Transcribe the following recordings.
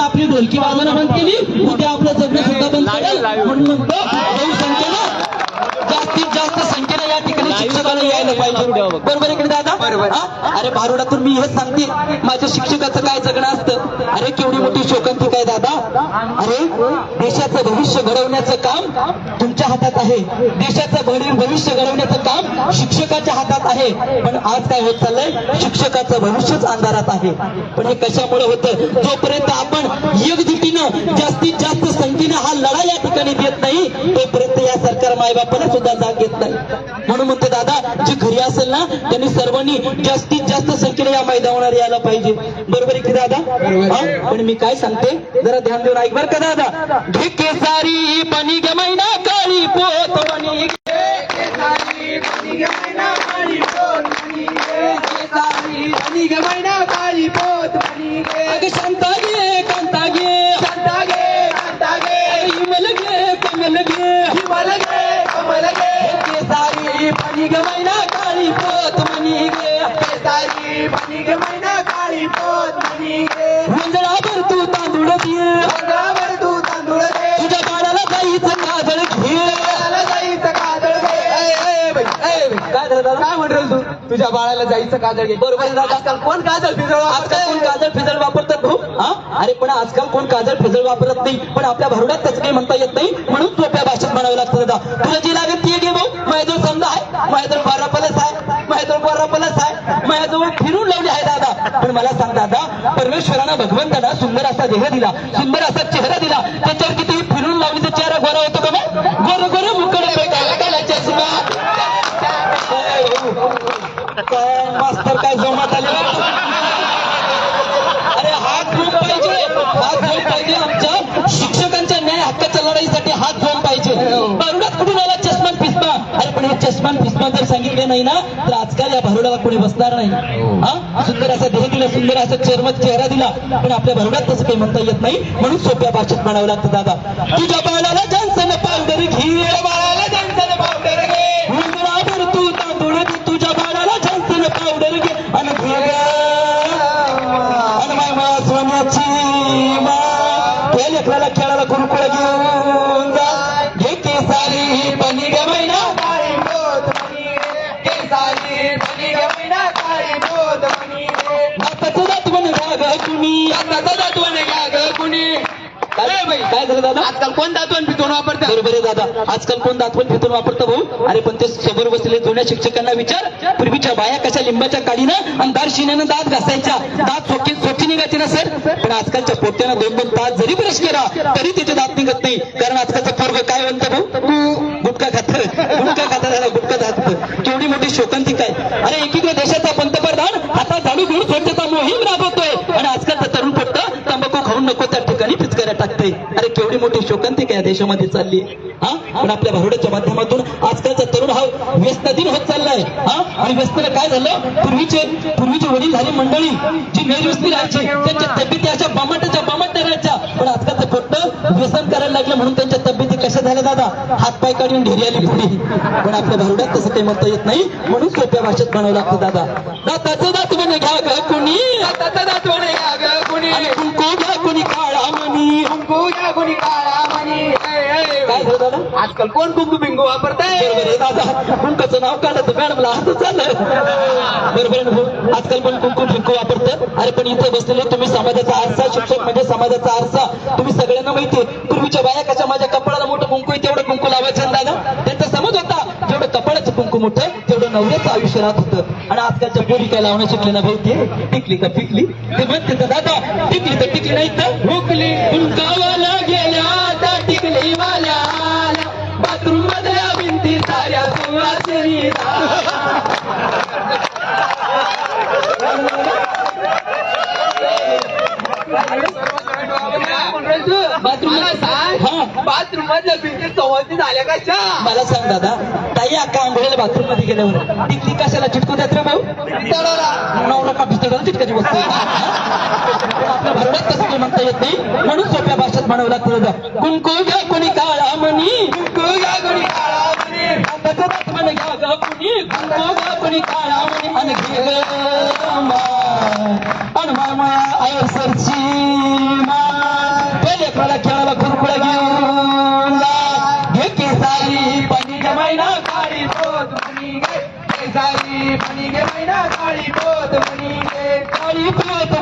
आपली ढोलकी वाजवणं बंद केली उद्या आपलं जगणं सुद्धा बंद करेल. म्हणून म्हणतो बहुसंख्येनं यायला पाहिजे. बरोबर नाही दादा? हा? अरे भारुडातून मी हेच सांगते. माझ्या शिक्षकाचं काय जगणं असतं? अरे केवढी मोठी शोकांतिक आहे दादा? अरे देशाचं भविष्य घडवण्याचं काम तुमच्या हातात आहे. देशाचं भवि- भविष्य घडवण्याचं काम शिक्षकाच्या हातात आहे. पण आज काय होत चाललंय? शिक्षकाचं भविष्यच अंधारात आहे. पण हे कशामुळे होतं? जोपर्यंत आपण एकजुटीनं जास्तीत जास्त संख्येनं हा लढा या ठिकाणी देत नाही तोपर्यंत सरकार मायबापाला सुद्धा जाग घेत नाही. म्हणून म्हणते दादा जे घरी असेल ना त्यांनी सर्वांनी जास्तीत जास्त संख्येने या मैदानावर यायला पाहिजे. बरोबर आहे की दादा? पण मी काय सांगते जरा ध्यान देऊन ऐक बरं का दादा. घे केसारी पाणी घे मैना काळी पोत बनी अगं शांता घे कांता घे काय म्हणतो तू? तुझ्या बाळाला जायचं काजळ घे. बरोबर. आजकाल कोण काजळ फिरव आजकाल कोण काजळ फिजळ वापरतात भाऊ हा? अरे पण आजकाल कोण काजळ फिजळ वापरत नाही? पण आपल्या भारुडात त्याचं काही म्हणता येत नाही? म्हणून सोप्या भाषेत म्हणावं लागतं दादा. तुला जी लागेल ती घे भाऊ. माझ्याजवळ समजा आहे. माझ्याजवळ बारा पलस आहे. माझ्याजवळ बारा पलस आहे. माझ्याजवळ फिरून लावली आहे दादा. पण मला सांग दादा परमेश्वरानं भगवंतानं सुंदर असा देह दिला. सुंदर पिस्मा अरे पण हे चष्मान पिस्मा जर सांगितले नाही ना तर आजकाल या भारुडाला कोणी बसणार नाही. हा. सुंदर असा देह दिला सुंदर असा चेहरा चेहरा दिला पण आपल्या भारुडात तसं काही म्हणता येत नाही. म्हणून सोप्या भाषेत म्हणावं लागतं दादा. तुझ्या बाळाला जॉन्सन पावडर घे काय दादा? आजकाल कोण दातवण फितून वापरतात बरोबर आहे दादा. आजकाल कोण दातवण फितून वापरतं भाऊ? अरे पण ते समोर बसलेले जुन्या शिक्षकांना विचार. पूर्वीच्या बाया कशा लिंबाच्या काडीनं आणि दारशिन्यानं दात घासायच्या? दात स्वच्छ स्वच्छ निघायचे ना सर? पण आजकालच्या पोट्यानं दोन दोन तास जरी ब्रश केला तरी त्याचे दात निघत नाही. कारण आजकालचा पोरग काय म्हणतं भाऊ? गुटखा खात गुटखा खाता झाला गुटखा जात केवढी मोठी शोकांतिक आहे. अरे एकीकडे देशाचा पंतप्रधान आता झाडू घेऊन स्वच्छता मोहीम राबवतो आणि आजकालचं तरुण फक्त तंबाखू खाऊन नको त्या टाकतंय अरे केवढी मोठी शोकांतिक या देशामध्ये चालली. हा? पण आपल्या भारुडाच्या माध्यमातून आजकालचा तरुण हा व्यस्तधीन होत चाललाय. हा? आणि व्यस्तनं काय झालं? पूर्वीचे पूर्वीचे वडील झाली मंडळी जी निर्व्यस्ती राहायची. त्यांच्या तब्येती अशा बामाटाच्या बामाट राहायच्या पण आजकालचं फक्त व्यसन करायला लागलं म्हणून त्यांच्या तब्येती कशा झाल्या दादा? हातपाय काढून ढेरी आली पुढे पण आपल्या भारुडात तसं काही म्हणता येत नाही. म्हणून सोप्या भाषेत म्हणावं लागतं दादा. दाताचं दात म्हणे घ्या ग कुणी. दाताचं दातवण घ्या ग कुणी. कुंकू घ्या मणी कुंकू ए, आजकाल कोण कुंकू बिंगू वापरताय? बरोबर दादा. कुंकाचं नाव काढत मॅडमला असं चाललं बरोबर आजकाल पण कुंकू बिंकू वापरतं अरे पण इथे बसलेले तुम्ही समाजाचा आरसा शिक्षक म्हणजे समाजाचा आरसा. तुम्ही सगळ्यांना माहिती पूर्वीच्या बाया कशा माझ्या कपाळाला मोठं कुंकू आहे तेवढं कुंकू लावायचं ना दादा? त्यांचा समज होता जेवढं कपाळाचं कुंकू मोठं तेवढं नवऱ्याचं आयुष्य राहत होतं. आणि आजकालच्या पोरी काय लावणं शिकले ना भाऊ टिकली का पिकली? ते म्हणते दादा टिकली तर टिकली नाही तर हुकली कुंकावाला गेल्या. भिंती झाल्या कशा मला सांग दादा ताई अक्का आंघोळीला बाथरूममध्ये गेल्यावर टिकली कशाला चिटकू देत रे भाऊ? नवरा का भिस्तडाला चिटकाची वस्तू आपल्या भरवड्यात तसं काही म्हणता येत नाही. म्हणून सोप्या भाषेत म्हणावं लागतं दादा कुंकू घ्या कोणी काळा मनी कुंकू घ्या कुणी काळा म्हणी हाताचं दात म्हणे घ्या ग कुणी. कुंकू घ्या कोणी काळा आणि. आणि माया आयर सरची माय गे मैना काळी पोत म्हणी गे काळी पोत म्हणी गे काळी पोत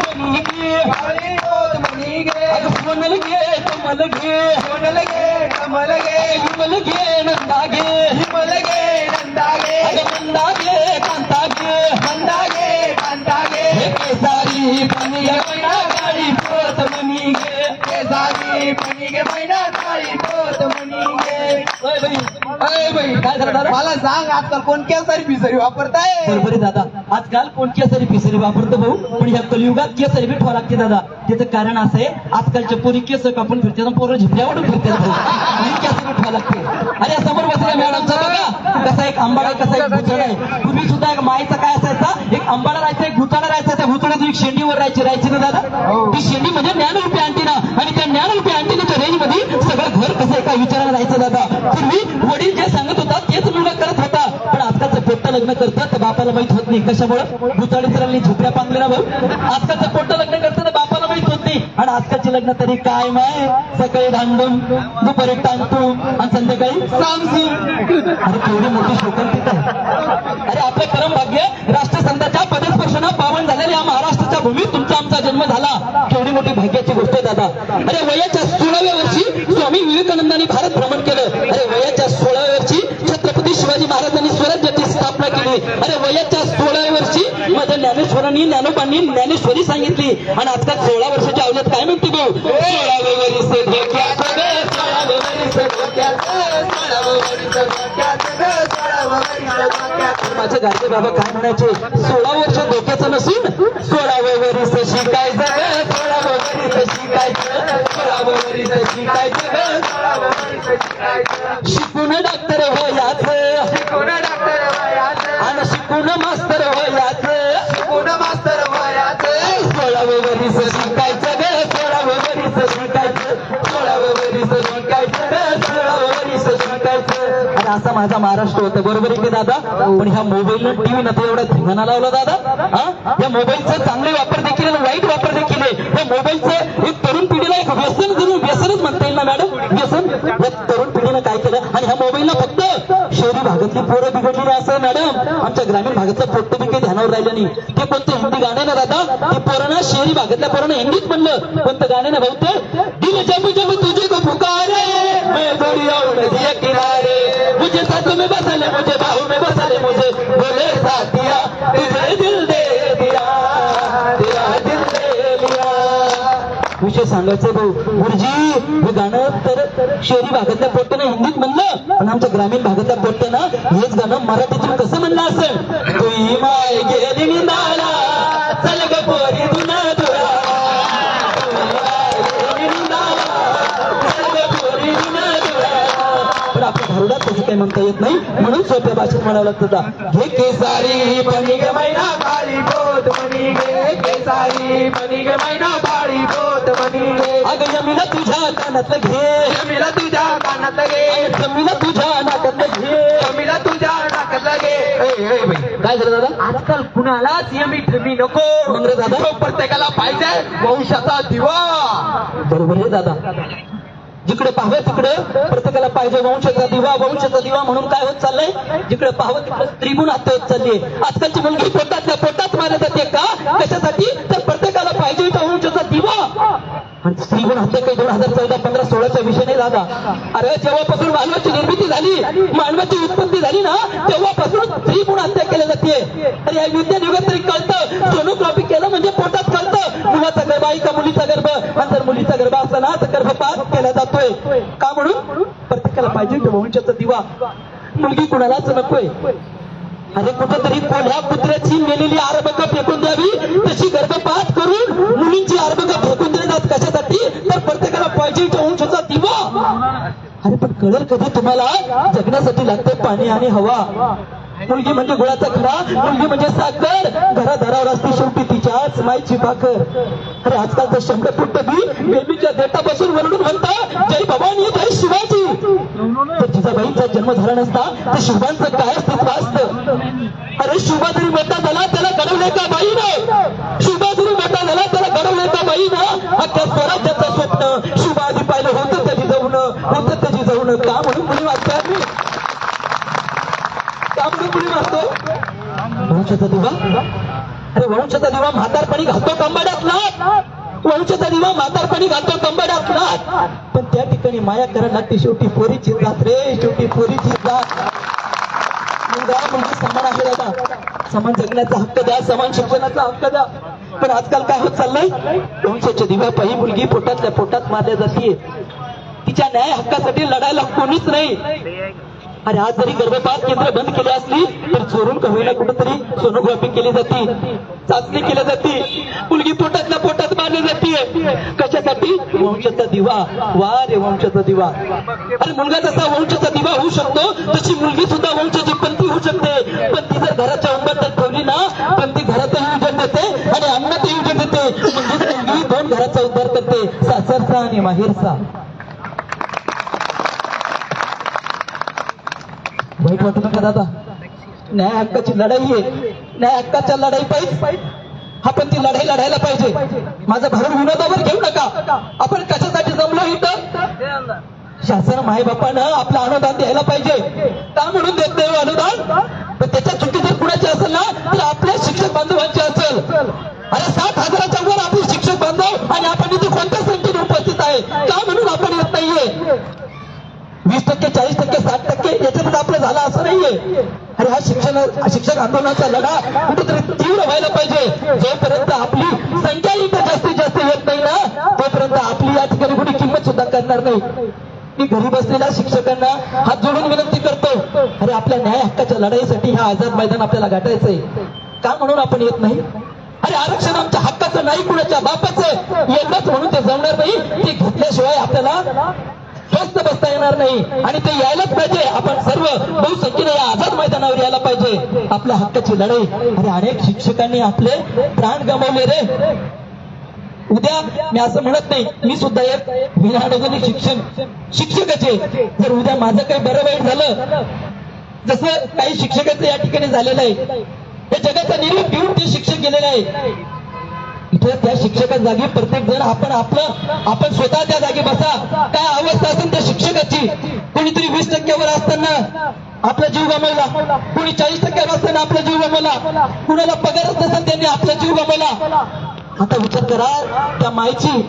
म्हणी गे अगं सोनल घे कमल घे सोनल गे कमल गे विमल घे नंदा घे हिमल गे नंदा गे अगं मंदा घे कांता घे मंदा गे मला सांग आजकाल कोण केसारी पिसरी वापरताय? बरोबर आहे दादा. आजकाल कोण केसरी पिसरी वापरतो भाऊ? पण ह्या कलियुगात केसरी बी ठेवा लागते दादा. त्याचं कारण असं आहे आजकालच्या पोरी केस कापून फिरते पोरं झिपऱ्यावरून फिरते भाऊ. आणि केसरी ठेवा लागते. अरे समोर बसल्या मॅडमचा बघा. कसा एक आंबाडा कसा एक भुतळ आहे. पूर्वी सुद्धा एक मायचा काय असायचा? एक आंबाडा राहायचा एक भुताडा राहायचा. त्या भुताडात एक शेंडीवर राहायची राहायची ना दादा? ती शेंडी म्हणजे ज्ञानरूपी अँटिना आणि त्या ज्ञानरूपी अँटिनाच्या रेंजमध्ये सगळं घर कसं एका विचारानं राहायचं दादा? पूर्वी वडील जे सांगत होता लगेच लग्न करत होता. पण आजकालचं पोट्ट लग्न करतं तर बापाला माहीत होत नाही कशामुळे. भुताडी सरांनी झोपड्या पांगल्या ना भाऊ आजकालचं पोट्ट लग्न करतं तर बापाला माहीत होत नाही. आणि आजकालची लग्न तरी काय माय? सकाळी धांडून दुपारी टांगतून आणि संध्याकाळी सामसून अरे केवढी मोठी शोकांतिक आहे अरे आपलं परम भाग्य राष्ट्रसंताच्या पदस्पर्शनं पावन झालेल्या या महाराष्ट्राच्या भूमीत तुमचा आमचा जन्म झाला. केवढी मोठी भाग्याची गोष्ट आहे दादा. अरे वयाच्या सोळाव्या वर्षी स्वामी विवेकानंदांनी भारत भ्रमण केलं. अरे वयाच्या सोळाव्या छत्रपती शिवाजी महाराजांनी स्वराज्याची स्थापना केली. अरे वयाच्या सोळाव्या वर्षी माझ्या ज्ञानेश्वरांनी ज्ञानोबांनी ज्ञानेश्वरी सांगितली. आणि आजकाल सोळा वर्षाच्या अवल्यात काय म्हणते भाऊ? ग, माझे गाडगे बाबा काय म्हणायचे? सोळा वर्ष धोक्याचं नसून सोळावं वरीस शिकायचं शिकायचं शिकून डॉक्टर व्हायचं आणि शिकून मास्तर आणि असा माझा महाराष्ट्र होता. बरोबर आहे की दादा? पण ह्या मोबाईलनं टीव्ही न एवढा धिंगाणा लावला दादा? हा? या मोबाईलचा चांगले वापर देखील आणि वाईट वापर देखील आहे. या मोबाईलचं एक तरुण पिढीला एक व्यसन करून व्यसनच म्हणता येईल ना मॅडम? व्यसन? या तरुण पिढीनं काय केलं? आणि ह्या मोबाईलला फक्त शहरी भागातली पोरं बिघडलेली असं मॅडम. आमच्या ग्रामीण भागातलं पोट्ट बी काही ध्यानावर राहिलं नाही. ते कोणतं हिंदी गाणं ना दादा? ते पोरांना शहरी भागातल्या पोरांना हिंदीत म्हणलं. कोणतं गाणं ना भाऊ ते दिल जब जब तुझे को पुकारे मैं जोड़ी और नदिया किनारे. मुझे साथ में बसा ले मुझे बाहू में बसा ले मुझे बोले साथिया तुझे दिल दे दिया तेरा दिल दे लिया। विषय सांगायचं भाऊ गुरुजी हे गाणं तर शहरी भागातल्या पोट्ट्यानं हिंदीत म्हणलं पण आमच्या ग्रामीण भागातल्या पोट्ट्यानं हेच गाणं मराठीतून कसं म्हणलं असेल? तुम्ही माय गेली निंदाला सोप्या भाषेत म्हणावं लागतं. हे केसारी मनी गे मैना काळी पोत मनी गे केसारी मनी गे मैना काळी पोत मनी गे अगं यमीला तुझ्या कानातलं घे. जमीला तुझ्या कानात गे जमीला तुझ्या नाकातलं घे. जमीला तुझ्या नाकात लागे काय झालं दादा? आजकाल कुणालाच यमी ठमी नको. दादा? तो प्रत्येकाला पाहिजे. वंशाचा दिवा. बरोबर आहे दादा. जिकडे पाहावं तिकडे प्रत्येकाला पाहिजे वंशाचा दिवा वंशाचा दिवा म्हणून काय होत चाललंय? जिकडे पाहावं तिकडे त्रिगुण हत्या होत चालली आजकालची मुलगी पोटातल्या पोटात मारत जाते का? कशासाठी? तर प्रत्येकाला पाहिजे दिवा. आणि स्त्रीगुण म्हणजे हत्या काही दोन हजार चौदा पंधरा सोळाचा विषय नाही दादा अरे जेव्हापासून मानवाची निर्मिती झाली मानवाची उत्पत्ती झाली ना तेव्हापासून स्त्रीगुण हत्या केल्या जाते. अरे या विज्ञान युगात तरी कळतं सोनोग्राफी केलं म्हणजे पोटात कळतं. मुलाचा गर्भ आई का मुलीचा गर्भ आणि जर मुलीचा गर्भ असला ना तर गर्भपात केला जातोय. का म्हणून? प्रत्येकाला पाहिजे तो वंशाचा दिवा. मुलगी कुणालाच नकोय. अरे कुठेतरी कोल्ह्या कुत्र्याची मेलेली आरबक फेकून द्यावी तशी गर्भपात करून मुलींची आरबक फेकून देण्यात कशासाठी? तर प्रत्येकाला पाहिजे तो वंशाचा दिवा अरे पण कळेल कधी तुम्हाला? जगण्यासाठी लागतं पाणी आणि हवा. मुलगी म्हणजे गुळाचा खडा मुलगी म्हणजे साखर. घरादारावर असते शेवटी तिच्याच मायची भाकर. अरे आजकाल तर शंभर फुट बी बेबीच्या देठापासून वरडून म्हणता जय भवानी जय शिवाजी. तर जिजाबाईंचा जन्म झाला नसता तर शिवांचं काय अस्तित्व असत अरे शुभा जरी मोठा झाला त्याला घडवले का बाईनं? शुभा जरी मोठा झाला त्याला घडवले का बाईनं अख्ख्या स्वराज्याचं स्वप्न शुभा आधी पाहिलं होतं त्याची जाऊन होतं त्याची जाऊन का म्हणून दिवा अरे हो, वंशाचा दिवा म्हातारपणी घालतो कंबाड्यातला वंशाचा दिवा म्हातारपणी घालतो कंबाड्यातला पण त्या ठिकाणी माया करायला लागते शेवटी पोरीची जात रे शेवटी पोरीची जात म्हणजे समान आहे दादा. समान जगण्याचा हक्क द्या समान शिक्षणाचा हक्क द्या. पण आजकाल काय होत चाललंय? वंशाच्या दिव्यापायी मुलगी पोटातल्या पोटात मारल्या जाते तिच्या न्याय हक्कासाठी लढायला कोणीच नाही. आणि आज जरी गर्भपात केंद्र बंद केली असली तर चोरून कमीला कुठेतरी सोनोग्राफी केली जाते चाचणी केली जाते मुलगी पोटातल्या पोटात मारली जाते. कशासाठी? वंशाचा दिवा. वा रे वंशाचा दिवा. अरे मुलगा जसा वंशाचा दिवा होऊ शकतो तशी मुलगी सुद्धा वंशाची पंथी होऊ शकते. पण ती जर घराच्या उंबरट्यात ठेवली ना पण ती घरातही उजन देते आणि अंगणातही उजन देते म्हणजे मुलगी दोन घराचा उद्धार करते सासरचा आणि माहेरचा. वाईट वाटू नका दादा? न्याय हक्काची लढाई आहे. न्याय हक्काच्या लढाई पाहिजे. आपण ती लढाई लढायला पाहिजे. माझं भरून विनोदावर घेऊ नका. आपण कशासाठी जमलो इथं? शासन मायबापानं आपलं अनुदान द्यायला पाहिजे. का म्हणून देत नाही हो अनुदान? पण त्याच्या चुकी जर कुणाची असेल ना तर आपल्या शिक्षक बांधवांची असेल. अरे सात हजाराच्या वर आपले शिक्षक बांधव आणि आपण इथे कोणत्या संख्येने उपस्थित आहे? का म्हणून आपण येत नाहीये? वीस टक्के चाळीस टक्के साठ टक्के याच्यातच आपलं झालं असं नाहीये. अरे हा शिक्षण शिक्षक आंदोलनाचा लढा कुठेतरी तीव्र व्हायला पाहिजे. जोपर्यंत आपली संख्या इथं जास्तीत जास्त येत नाही ना तोपर्यंत आपली या ठिकाणी कुठे किंमत सुद्धा करणार नाही. मी घरी बसलेल्या शिक्षकांना हात जोडून विनंती करतो अरे आपल्या न्याय हक्काच्या लढाईसाठी हा आझाद मैदान आपल्याला गाठायचंय. का म्हणून आपण येत नाही? अरे आरक्षण आमच्या हक्काचं नाही कुणाच्या बापाचं. एकच म्हणून ते जमणार नाही. ते घेतल्याशिवाय आपल्याला स्वस्त बसता येणार नाही. आणि ते यायलाच पाहिजे. आपण सर्व बहुसंख्येने या आझाद मैदानावर यायला पाहिजे. आपल्या हक्काची लढाई. आणि अनेक शिक्षकांनी आपले प्राण गमावले रे. उद्या मी असं म्हणत नाही मी सुद्धा एक विनाअडचणी शिक्षण शिक्षकाचे. जर उद्या माझं काही बरं वाईट झालं जसं काही शिक्षकाचं या ठिकाणी झालेलं आहे. हे जगाचा निरोप घेऊन ते शिक्षक गेलेलं आहे. इथे त्या शिक्षका जागी प्रत्येक जण आपण आपलं आपण स्वतः त्या जागी बसा. काय अवस्था असेल त्या शिक्षकाची? कोणीतरी वीस टक्क्यावर असताना आपला जीव गमावला. कोणी चाळीस टक्क्यावर असताना आपला जीव गमावला. कुणाला पगारच नसेल त्यांनी आपला जीव गमावला. आता विचार करा त्या मायची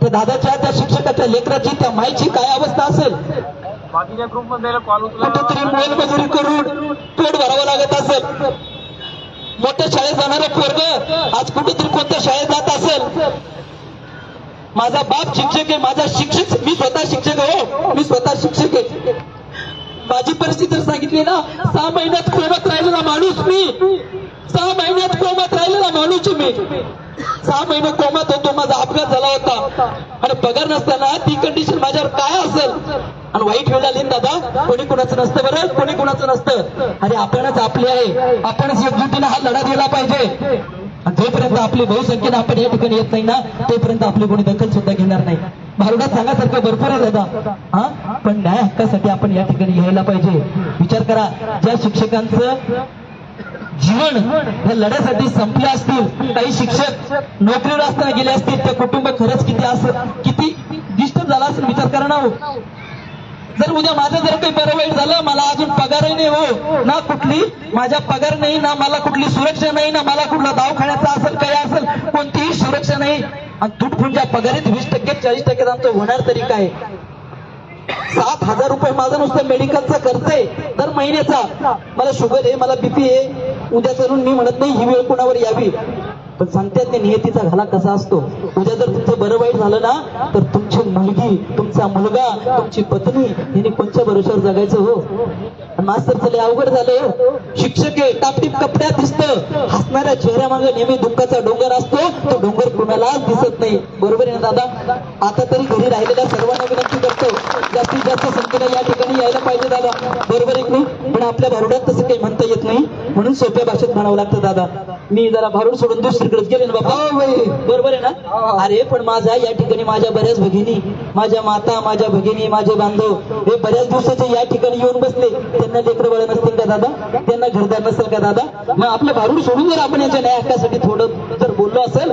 त्या दादाच्या त्या शिक्षकाच्या लेकराची त्या मायची काय अवस्था असेल? कुठेतरी मोलमजुरी करून पोट भरावं लागत असेल. मोठ्या शाळेत जाणारा पोरग आज कुठेतरी कोणत्या शाळेत जात असेल? माझा बाप शिक्षक आहे माझा शिक्षक मी स्वतः शिक्षक आहे हो. मी स्वतः शिक्षक आहे. माझी परिस्थिती जर सांगितली ना सहा महिन्यात कोमात राहिलेला माणूस मी. सहा महिन्यात कोमात राहिलेला माणूस मी. सहा महिने कोमात होतो माझा अपघात झाला होता. आणि पगार नसताना ती कंडिशन माझ्यावर काय असेल? आणि वाईट वेळ आली दादा कोणी कुणाचं नसतं बरं? कोणी कुणाचं नसतं? अरे आपणच आपले आहे. आपणच एकजुटीनं हा लढा दिला पाहिजे. आणि जोपर्यंत आपली बहुसंख्येनं आपण या ठिकाणी येत नाही ना तोपर्यंत आपली कोणी दखल सुद्धा घेणार नाही. भारुडात सांगासारखं भरपूर आहे दादा. हा? पण न्याय हक्कासाठी आपण या ठिकाणी यायला पाहिजे. विचार करा ज्या शिक्षकांचं जीवन या लढ्यासाठी संपले असतील काही शिक्षक नोकरीवर असताना गेले असतील ते कुटुंब खरंच किती असं किती डिस्टर्ब झाला असेल? विचार करा ना हो. जर उद्या माझं जर काही बरं वाईट झालं मला अजून पगारही नाही हो. ना कुठली? माझ्या पगार नाही ना मला कुठली सुरक्षा नाही ना मला कुठला दवाखान्याचा असेल काय असेल कोणतीही सुरक्षा नाही. आणि तुटफुंच्या पगारीत वीस टक्के चाळीस टक्के आमचं होणार तरी काय? सात हजार रुपये माझं नुसतं मेडिकलचा खर्च आहे दर महिन्याचा. मला शुगर आहे मला बीपी आहे. उद्या करून मी म्हणत नाही ही वेळ कोणावर यावी? पण सांगतात ते नियतीचा घाला कसा असतो? उद्या जर तुमचं बरं वाईट झालं ना तर तुमची मुलगी तुमचा मुलगा तुमची पत्नी यांनी कोणत्या भरोश्यावर जगायचं हो? मास्तर चले अवघड झाले शिक्षक आहे टापटीप कपड्यात दिसतं. हसणाऱ्या चेहऱ्यामागे नेहमी दुःखाचा डोंगर असतो. तो डोंगर कुणालाच दिसत नाही. बरोबर आहे ना दादा? आता तरी घरी राहिलेल्या सर्वांना विनंती करतो जास्तीत जास्त संख्येने या ठिकाणी यायला पाहिजे दादा. बरोबर आहे नाही? पण आपल्या भारुडात तसं काही म्हणता येत नाही. म्हणून सोप्या भाषेत म्हणावं लागतं दादा. मी जरा भारूड सोडून दुसरीकडे गेले ना बाबा. बरोबर आहे ना? अरे पण माझा या ठिकाणी माझ्या बऱ्याच भगिनी माझ्या माता माझ्या भगिनी माझे बांधव हे बऱ्याच दिवसाचे या ठिकाणी येऊन बसले. त्यांना लेकर बळ नसतील का दादा? त्यांना घरदार नसेल का दादा? मग आपलं भारूड सोडून जर आपण याच्या न्याय हक्कासाठी थोडं जर बोललो असेल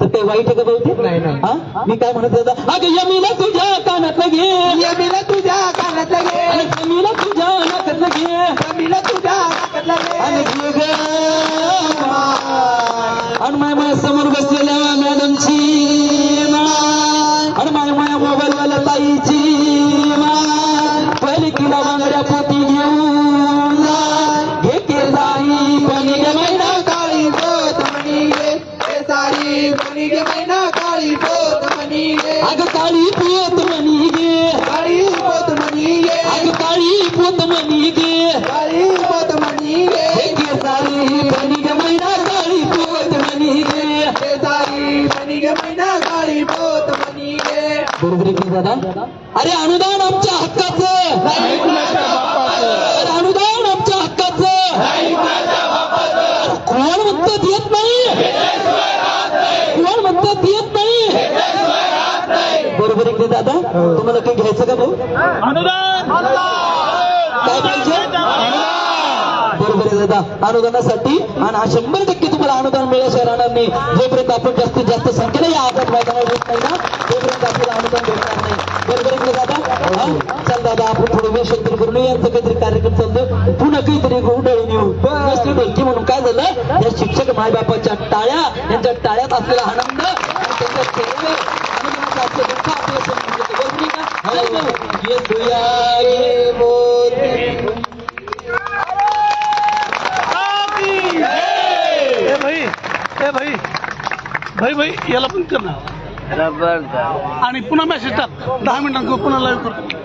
तर काही वाईट आहे का बहुतेक. हा? मी काय म्हणत दादा? अगं यमीला तुझ्या कानातलं घे यमीला तुझ्या कानातलं घे आणि जमीला तुझ्या नाकातलं घे जमीला तुझ्या बदलले आणि घे आणि माया समोर बसलेल्या मॅडमची बरोबर दादा. अरे अनुदान आमच्या हक्काचं. अनुदान आमच्या हक्काचं. कोण म्हणतात येत नाही? कोण म्हणतात येत नाही? बरोबर की दादा? तुम्हाला काही घ्यायचं का भाऊ? काय पाहिजे? आहे दादा अनुदानासाठी आणि हा शंभर टक्के तुम्हाला अनुदान मिळाल्याशिवाय राहणार नाही जोपर्यंत आपण जास्तीत जास्त संख्येने या आघात मैदानावर येत नाही ना तोपर्यंत आपल्याला अनुदान भेटणार नाही. बरोबर का दादा? चल दादा आपण थोडं वेळ शक्ती करून यांचं काहीतरी कार्यक्रम चालतो पुन्हा काहीतरी उडळून येऊ. नसली ढोलकी म्हणून काय झालं? या शिक्षक मायबापाच्या टाळ्या यांच्या टाळ्यात असलेला आनंद आणि त्यांच्या चेहऱ्यावर अनुदानाचं असलेलं दुःख आपल्याला समजून येतं. बरोबर आहे का? चल भाऊ, ये भुया, ये मोर. भाई. भाई भाई याला पण कर ना. आणि पुन्हा मेसेज टाक. दहा मिनिटांनी पुन्हा लाईव्ह करतो.